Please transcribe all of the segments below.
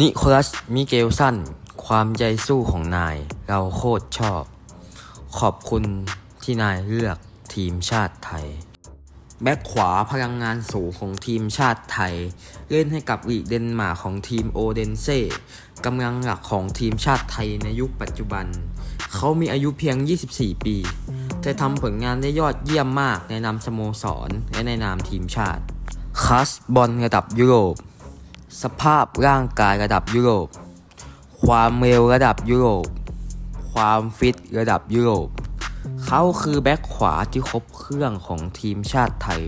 นิโคลัส มิเกลสัน ความใจสู้ของนาย เราโคตรชอบ ขอบคุณที่นายเลือกทีมชาติไทย แบ็คขวาพลังงานสูงของทีมชาติไทย เล่นให้กับลีกเดนมาร์กของทีมโอเดนเซ่กำลังหลักของทีมชาติไทยในยุคปัจจุบัน เขามีอายุเพียง 24 ปี แต่ทำผลงานได้ยอดเยี่ยมมากในนามสโมสรและในนามทีมชาติคัสบอลระดับยุโรป สภาพร่างกายระดับยุโรป ความเร็วระดับยุโรป ความฟิตระดับยุโรป เขาคือแบ็คขวาที่ครบเครื่องของทีมชาติไทย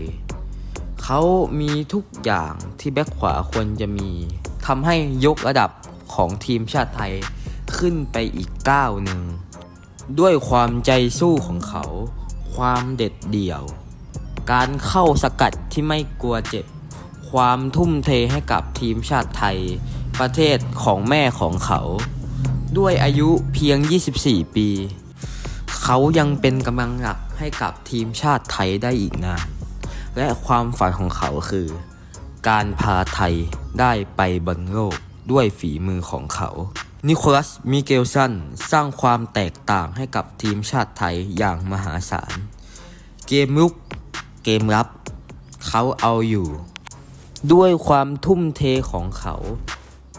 เขามีทุกอย่างที่แบ็คขวาควรจะมีทำให้ยกระดับของทีมชาติไทยขึ้นไปอีกก้าวหนึ่ง ด้วยความใจสู้ของเขา ความเด็ดเดี่ยว การเข้าสกัดที่ไม่กลัวเจ็บ ความทุ่มเทให้กับทีมชาติไทย ประเทศของแม่ของเขา ด้วยอายุเพียง 24 ปี เขายังเป็นกำลังหลักให้กับทีมชาติไทยได้อีกนานและความฝันของเขาคือ การพาไทยได้ไปบอลโลกด้วยฝีมือของเขา นิโคลัส มิเกลสัน สร้างความแตกต่างให้กับทีมชาติไทยอย่างมหาศาล เกมลุก เกมรับ เขาเอาอยู่ ด้วยความทุ่มเทของเขา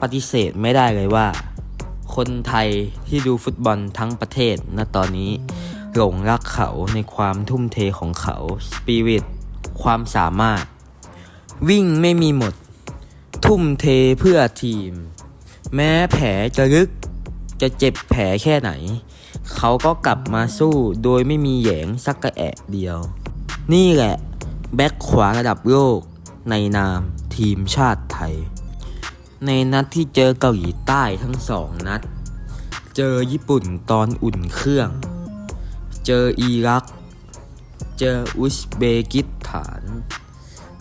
ปฏิเสธไม่ได้เลยว่า คนไทยที่ดูฟุตบอลทั้งประเทศณตอนนี้ หลงรักเขาในความทุ่มเทของเขาสปิริตความสามารถ วิ่งไม่มีหมด ทุ่มเทเพื่อทีม แม้แผลจะลึกจะเจ็บแผลแค่ไหน เขาก็กลับมาสู้โดยไม่มีแหยงสักกระแอะเดียว นี่แหละ แบ็คขวาระดับโลก ในนามทีมชาติไทย ในนัดที่เจอเกาหลีใต้ทั้งสองนัด เจอญี่ปุ่นตอนอุ่นเครื่อง เจออิรัก เจออุซเบกิสถาน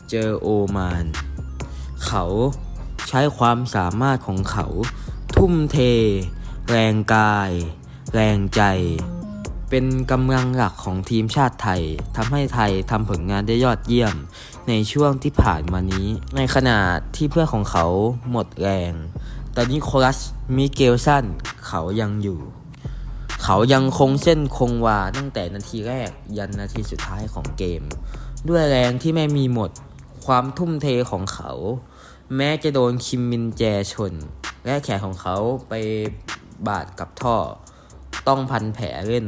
เจอโอมาน เขาใช้ความสามารถของเขา ทุ่มเท แรงกาย แรงใจ เป็นกำลังหลักของทีมชาติไทยทำให้ไทยทำผลงานได้ยอดเยี่ยม ในช่วงที่ผ่านมานี้ ในขณะที่เพื่อนของเขาหมดแรง แต่นิโคลัสมิเกลสันเขายังอยู่ เขายังคงเส้นคงวาตั้งแต่นาทีแรกยันนาทีสุดท้ายของเกม ด้วยแรงที่ไม่มีหมดความทุ่มเทของเขา แม้จะโดนคิมมินแจชน และแขนของเขาไปบาดกับท่อ ต้องพันแผลเล่น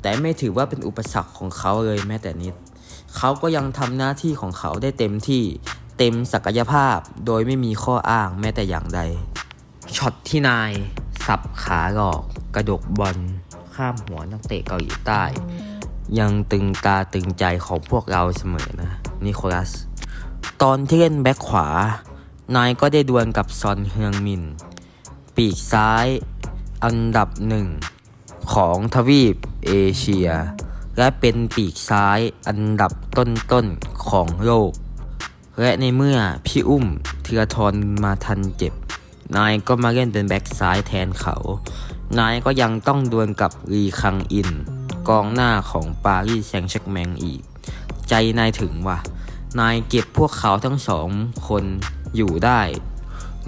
แต่ไม่ถือว่าเป็นอุปสรรคของเขาเลยแม้แต่นิด เขาก็ยังทำหน้าที่ของเขาได้เต็มที่เต็มศักยภาพโดยไม่มีข้ออ้างแม้แต่อย่างใด ช็อตที่นายสับขาหลอก กระดกบอลข้ามหัวนักเตะเกาหลีใต้ ยังตึงตาตึงใจของพวกเราเสมอนะ นิโคลัส ตอนที่เล่นแบ็คขวา นายก็ได้ดวลกับซอนเฮืองมิน ปีกซ้าย อันดับหนึ่ง ของทวีปเอเชีย และเป็นปีกซ้ายอันดับต้นๆของโลก และในเมื่อพี่อุ้มธีรทรมาทันเจ็บ นายก็มาเล่นเป็นแบ็กซ้ายแทนเขา นายก็ยังต้องดวลกับรีคังอิน กองหน้าของปารีสแซงต์แชร์กแมงอีก ใจนายถึงว่ะ นายเก็บพวกเขาทั้งสองคนอยู่ได้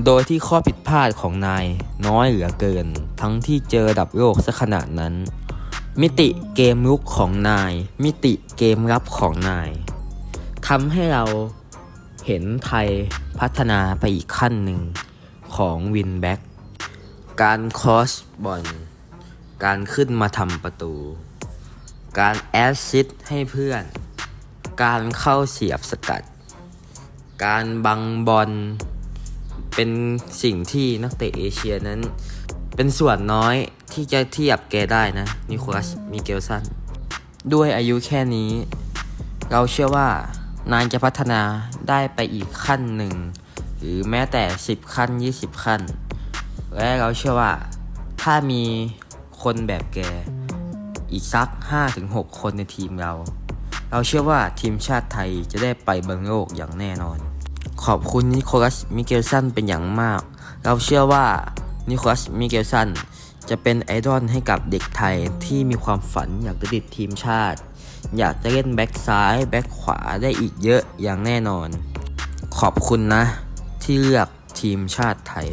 โดยที่ข้อผิดพลาดของนายน้อยเหลือเกิน ทั้งที่เจอดับโลกซะขนาดนั้น มิติเกมลุกของนาย มิติเกมรับของนายทำให้เราเห็นไทยพัฒนาไปอีกขั้นหนึ่งของวินแบ็กการคอสบอลการขึ้นมาทำประตู การแอสซิสต์ให้เพื่อน การเข้าเสียบสกัด การบังบอล เป็นสิ่งที่นักเตะเอเชียนั้น เป็นส่วนน้อยที่จะเทียบแกได้นะนิโคลัสมิเกลสันด้วยอายุแค่นี้ เราเชื่อว่านายจะพัฒนาได้ไปอีกขั้นหนึ่ง หรือแม้แต่ 10 ขั้น 20 ขั้น และเราเชื่อว่า ถ้ามีคนแบบแก อีกสัก 5-6 คนในทีมเรา เราเชื่อว่าทีมชาติไทยจะได้ไปบอลโลกอย่างแน่นอน ขอบคุณนิโคลัส มิเกลสันเป็นอย่างมาก เราเชื่อว่านิโคลัส มิเกลสันจะเป็นไอดอลให้กับเด็กไทยที่มีความฝันอยากจะติดทีมชาติ อยากจะเล่นแบ็กซ้ายแบ็กขวาได้อีกเยอะอย่างแน่นอน ขอบคุณนะ ที่เลือกทีมชาติไทย